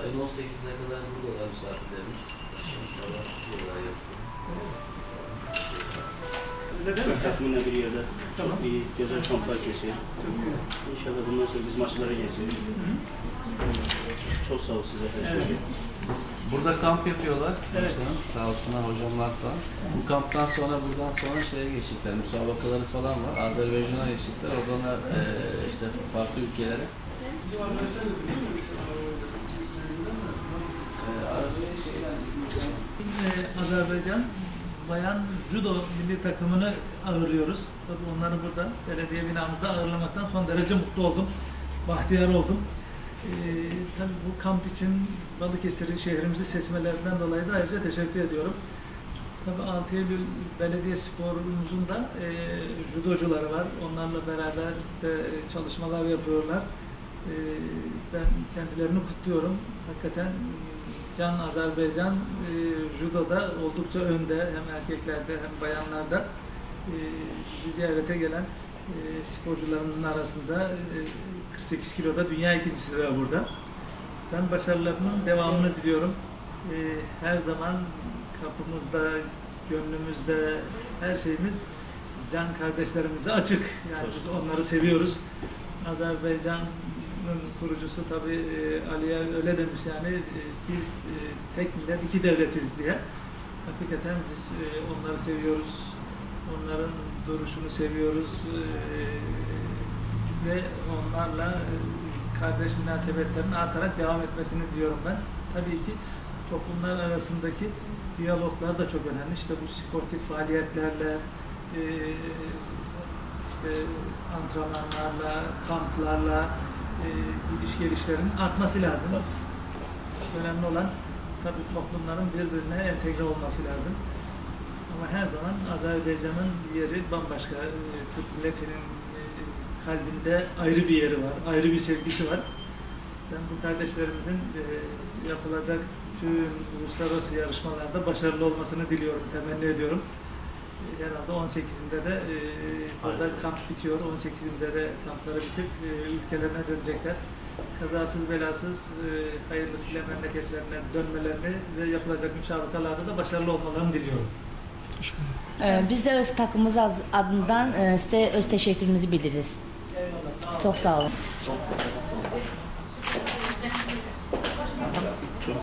Ayın 18'ine kadar buradalar misafirlerimiz. Şimdi sabah yola gelsin. Öyle değil mi? Takımına bir yerde çok iyi güzel kamplar kesiyor. İnşallah bundan sonra biz maçlara geleceğiz. Çok sağ ol size. Teşekkür ederim. Burada kamp yapıyorlar. Evet. Sağ olsunlar hocamlar falan. Bu kamptan sonra buradan sonra şeye geçecekler. Müsabakaları falan var. Azerbaycan'a geçecekler. Oradan da eee, işte farklı ülkelere. Ee, Azerbaycan bayan judo milli takımını ağırlıyoruz. Tabii onları burada belediye binamızda ağırlamaktan son derece mutlu oldum. Bahtiyar oldum. Ee, tabii bu kamp için Balıkesir'i şehrimizi seçmelerinden dolayı da ayrıca teşekkür ediyorum. Tabii Eylül Belediye Sporumuzun da e, judocuları var. Onlarla beraber de çalışmalar yapıyorlar. E, ben kendilerini kutluyorum. Hakikaten Can Azerbaycan e, judoda oldukça önde hem erkeklerde hem bayanlarda e, bizi ziyarete gelen e, sporcularımızın arasında e, 48 kiloda dünya ikincisi de burada. Ben başarılarının devamını diliyorum. E, her zaman kapımızda, gönlümüzde her şeyimiz can kardeşlerimize açık. Yani biz onları seviyoruz. Azerbaycan'ın kurucusu tabii e, Aliye öyle demiş yani e, biz e, tek millet iki devletiz diye. Hakikaten biz e, onları seviyoruz. Onların duruşunu seviyoruz. E, ve onlarla e, kardeş münasebetlerin artarak devam etmesini diliyorum ben. Tabii ki toplumlar arasındaki diyaloglar da çok önemli. İşte bu sportif faaliyetlerle, e, işte antrenmanlarla, kamplarla e, gidiş gelişlerin artması lazım. Önemli olan tabii toplumların birbirine entegre olması lazım. Ama her zaman Azerbaycan'ın yeri bambaşka. E, Türk milletinin e, kalbinde ayrı bir yeri var, ayrı bir sevgisi var. Ben bu kardeşlerimizin e, yapılacak tüm uluslararası yarışmalarda başarılı olmasını diliyorum, temenni ediyorum. Herhalde 18'inde de burada kamp bitiyor. 18'inde de kampları bitip ülkelerine dönecekler. Kazasız belasız e, hayırlısıyla memleketlerine dönmelerini ve yapılacak müsabakalarda da başarılı olmalarını diliyorum. Teşekkür. Biz de öz takımımız adından e, size öz teşekkürümüzü bildiririz. Çok sağ olun. Çok